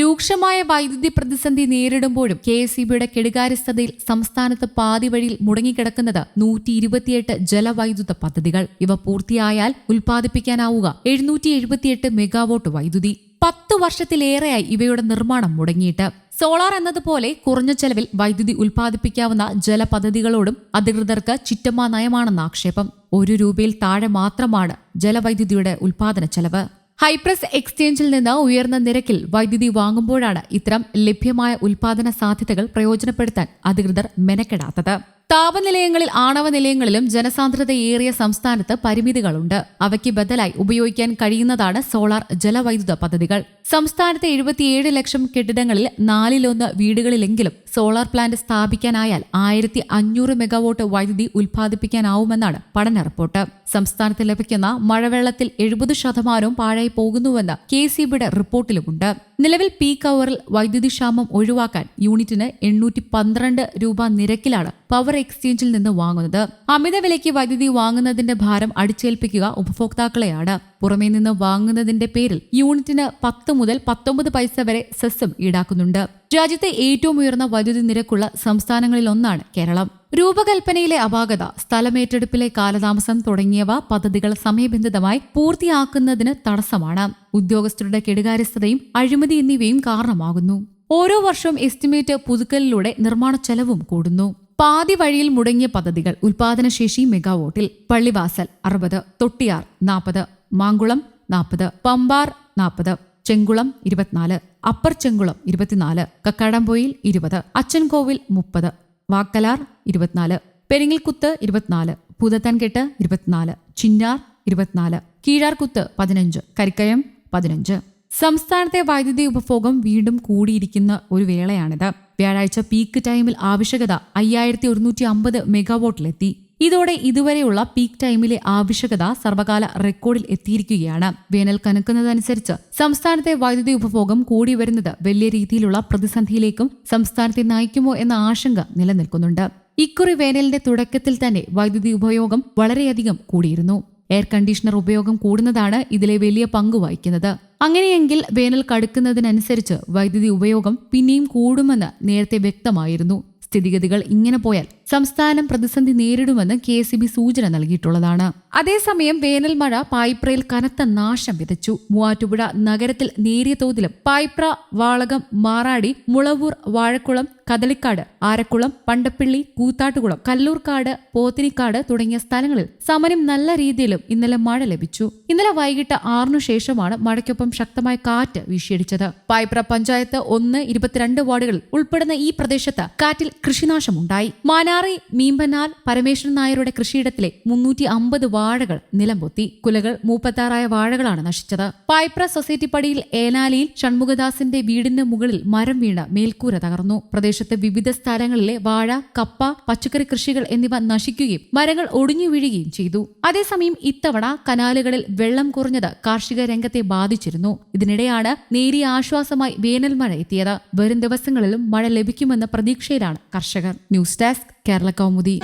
രൂക്ഷമായ വൈദ്യുതി പ്രതിസന്ധി നേരിടുമ്പോഴും കെ എസ് ഇ ബിയുടെ കെടുകാര്യസ്ഥതയിൽ സംസ്ഥാനത്ത് പാതി വഴിയിൽ മുടങ്ങിക്കിടക്കുന്നത് നൂറ്റി ഇരുപത്തിയെട്ട് ജലവൈദ്യുത പദ്ധതികൾ. ഇവ പൂർത്തിയായാൽ ഉൽപ്പാദിപ്പിക്കാനാവുക. എഴുന്നൂറ്റി എഴുപത്തിയെട്ട് മെഗാവോട്ട് വൈദ്യുതി. പത്ത് വർഷത്തിലേറെയായി ഇവയുടെ നിർമ്മാണം മുടങ്ങിയിട്ട്. സോളാർ എന്നതുപോലെ കുറഞ്ഞ ചെലവിൽ വൈദ്യുതി ഉൽപ്പാദിപ്പിക്കാവുന്ന ജലപദ്ധതികളോടും അധികൃതർക്ക് ചിറ്റമ്മ നയമാണെന്ന ആക്ഷേപം. ഒരു രൂപയിൽ താഴെ മാത്രമാണ് ജലവൈദ്യുതിയുടെ ഉൽപ്പാദന ചെലവ്. ഹൈപ്രസ് എക്സ്ചേഞ്ചിൽ നിന്ന് ഉയർന്ന നിരക്കിൽ വൈദ്യുതി വാങ്ങുമ്പോഴാണ് ഇത്തരം ലഭ്യമായ ഉൽപാദന സാധ്യതകൾ പ്രയോജനപ്പെടുത്താൻ അധികൃതർ മെനക്കെടാത്തത്. താപനിലയങ്ങളിൽ ആണവ നിലയങ്ങളിലും ജനസാന്ദ്രതയേറിയ സംസ്ഥാനത്ത് പരിമിതികളുണ്ട്. അവയ്ക്ക് ബദലായി ഉപയോഗിക്കാൻ കഴിയുന്നതാണ് സോളാർ ജലവൈദ്യുത പദ്ധതികൾ. സംസ്ഥാനത്തെ എഴുപത്തിയേഴ് ലക്ഷം കെട്ടിടങ്ങളിൽ നാലിലൊന്ന് വീടുകളിലെങ്കിലും സോളാർ പ്ലാന്റ് സ്ഥാപിക്കാനായാൽ ആയിരത്തി അഞ്ഞൂറ് മെഗാവോട്ട് വൈദ്യുതി ഉൽപ്പാദിപ്പിക്കാനാവുമെന്നാണ് പഠന റിപ്പോർട്ട്. സംസ്ഥാനത്ത് ലഭിക്കുന്ന മഴവെള്ളത്തിൽ എഴുപത് ശതമാനവും പാഴായി പോകുന്നുവെന്ന് കെ സി ബിയുടെ റിപ്പോർട്ടിലുമുണ്ട്. നിലവിൽ പീക്ക് അവറിൽ വൈദ്യുതി ക്ഷാമം ഒഴിവാക്കാൻ യൂണിറ്റിന് എണ്ണൂറ്റി പന്ത്രണ്ട് രൂപ നിരക്കിലാണ് പവർ എക്സ്ചേഞ്ചിൽ നിന്ന് വാങ്ങുന്നത്. അമിത വിലയ്ക്ക് വൈദ്യുതി വാങ്ങുന്നതിന്റെ ഭാരം അടിച്ചേൽപ്പിക്കുക ഉപഭോക്താക്കളെയാണ്. പുറമേ നിന്ന് വാങ്ങുന്നതിന്റെ പേരിൽ യൂണിറ്റിന് പത്ത് മുതൽ പത്തൊമ്പത് പൈസ വരെ സെസ്സും ഈടാക്കുന്നുണ്ട്. രാജ്യത്തെ ഏറ്റവും ഉയർന്ന വൈദ്യുതി നിരക്കുള്ള സംസ്ഥാനങ്ങളിലൊന്നാണ് കേരളം. രൂപകൽപ്പനയിലെ അപാകത സ്ഥലമേറ്റെടുപ്പിലെ കാലതാമസം തുടങ്ങിയവ പദ്ധതികൾ സമയബന്ധിതമായി പൂർത്തിയാക്കുന്നതിന് തടസ്സമാണ്. ഉദ്യോഗസ്ഥരുടെ കെടുകാര്യസ്ഥതയും അഴിമതി എന്നിവയും കാരണമാകുന്നു. ഓരോ വർഷവും എസ്റ്റിമേറ്റ് പുതുക്കലിലൂടെ നിർമ്മാണ ചെലവും കൂടുന്നു. പാതി വഴിയിൽ മുടങ്ങിയ പദ്ധതികൾ ഉൽപാദനശേഷി മെഗാവോട്ടിൽ പള്ളിവാസൽ അറുപത് തൊട്ടിയാർ നാൽപ്പത് മാങ്കുളം നാൽപ്പത് പമ്പാർ നാൽപ്പത് ചെങ്കുളം ഇരുപത്തിനാല് അപ്പർ ചെങ്കുളം ഇരുപത്തിനാല് കക്കാടംപൊയിൽ ഇരുപത് അച്ചൻകോവിൽ മുപ്പത് വാക്കലാർ ഇരുപത്തിനാല് പെരിങ്ങൽകുത്ത് ഇരുപത്തിനാല് പൂതത്താൻകെട്ട് ഇരുപത്തിനാല് ചിന്നാർ ഇരുപത്തിനാല് കീഴാർകുത്ത് പതിനഞ്ച് കരിക്കയം പതിനഞ്ച്. സംസ്ഥാനത്തെ വൈദ്യുതി ഉപഭോഗം വീണ്ടും കൂടിയിരിക്കുന്ന ഒരു വേളയാണിത്. വ്യാഴാഴ്ച പീക്ക് ടൈമിൽ ആവശ്യകത അയ്യായിരത്തി ഒരുന്നൂറ്റി അമ്പത് മെഗാവോട്ടിലെത്തി. ഇതോടെ ഇതുവരെയുള്ള പീക്ക് ടൈമിലെ ആവശ്യകത സർവകാല റെക്കോർഡിൽ എത്തിയിരിക്കുകയാണ്. വേനൽ കനക്കുന്നതനുസരിച്ച് സംസ്ഥാനത്തെ വൈദ്യുതി ഉപഭോഗം കൂടി വരുന്നത് വലിയ രീതിയിലുള്ള പ്രതിസന്ധിയിലേക്കും സംസ്ഥാനത്തെ നയിക്കുമോ എന്ന ആശങ്ക നിലനിൽക്കുന്നുണ്ട്. ഇക്കുറി വേനലിന്റെ തുടക്കത്തിൽ തന്നെ വൈദ്യുതി ഉപയോഗം വളരെയധികം കൂടിയിരുന്നു. എയർ കണ്ടീഷണർ ഉപയോഗം കൂടുന്നതാണ് ഇതിലെ വലിയ പങ്ക് വഹിക്കുന്നത്. അങ്ങനെയെങ്കിൽ വേനൽ കടുക്കുന്നതിനനുസരിച്ച് വൈദ്യുതി ഉപയോഗം പിന്നെയും കൂടുമെന്ന് നേരത്തെ വ്യക്തമായിരുന്നു. സ്ഥിതിഗതികൾ ഇങ്ങനെ പോയാൽ സംസ്ഥാനം പ്രതിസന്ധി നേരിടുമെന്ന് കെ എസ് ബി സൂചന നൽകിയിട്ടുള്ളതാണ്. അതേസമയം വേനൽ മഴ പായിപ്രയിൽ കനത്ത നാശം വിതച്ചു. മൂവാറ്റുപുഴ നഗരത്തിൽ നേരിയ തോതിലും പായിപ്ര വാളകം മാറാടി മുളവൂർ വാഴക്കുളം കദളിക്കാട് ആരക്കുളം പണ്ടപ്പിള്ളി കൂത്താട്ടുകുളം കല്ലൂർക്കാട് പോത്തിനിക്കാട് തുടങ്ങിയ സ്ഥലങ്ങളിൽ സമരം നല്ല രീതിയിലും ഇന്നലെ മഴ ലഭിച്ചു. ഇന്നലെ വൈകിട്ട് ആറിനു ശേഷമാണ് മഴയ്ക്കൊപ്പം ശക്തമായ കാറ്റ് വീശിയടിച്ചത്. പായിപ്ര പഞ്ചായത്ത് ഒന്ന് ഇരുപത്തിരണ്ട് വാർഡുകളിൽ ഉൾപ്പെടുന്ന ഈ പ്രദേശത്ത് കാറ്റിൽ കൃഷിനാശമുണ്ടായി. മാനാറി മീമ്പനാൽ പരമേശ്വരൻ നായരുടെ കൃഷിയിടത്തിലെ മുന്നൂറ്റി അമ്പത് വാഴകൾ നിലംപൊത്തി. കുലകൾ മൂപ്പത്താറായ വാഴകളാണ് നശിച്ചത്. പായ്പ്ര സൊസൈറ്റി പടിയിൽ ഏനാലിയിൽ ഷൺമുഖദാസിന്റെ വീടിന് മുകളിൽ മരം വീണ മേൽക്കൂര തകർന്നു. പ്രദേശത്തെ വിവിധ സ്ഥലങ്ങളിലെ വാഴ കപ്പ പച്ചക്കറി കൃഷികൾ എന്നിവ നശിക്കുകയും മരങ്ങൾ ഒടിഞ്ഞു വീഴുകയും ചെയ്തു. അതേസമയം ഇത്തവണ കനാലുകളിൽ വെള്ളം കുറഞ്ഞത് കാർഷിക രംഗത്തെ ബാധിച്ചിരുന്നു. ഇതിനിടെയാണ് നേരിയ ആശ്വാസമായി വേനൽ മഴ എത്തിയത്. വരും ദിവസങ്ങളിലും മഴ ലഭിക്കുമെന്ന പ്രതീക്ഷയിലാണ് കർഷകർ. News desk Kerala Kaumudi.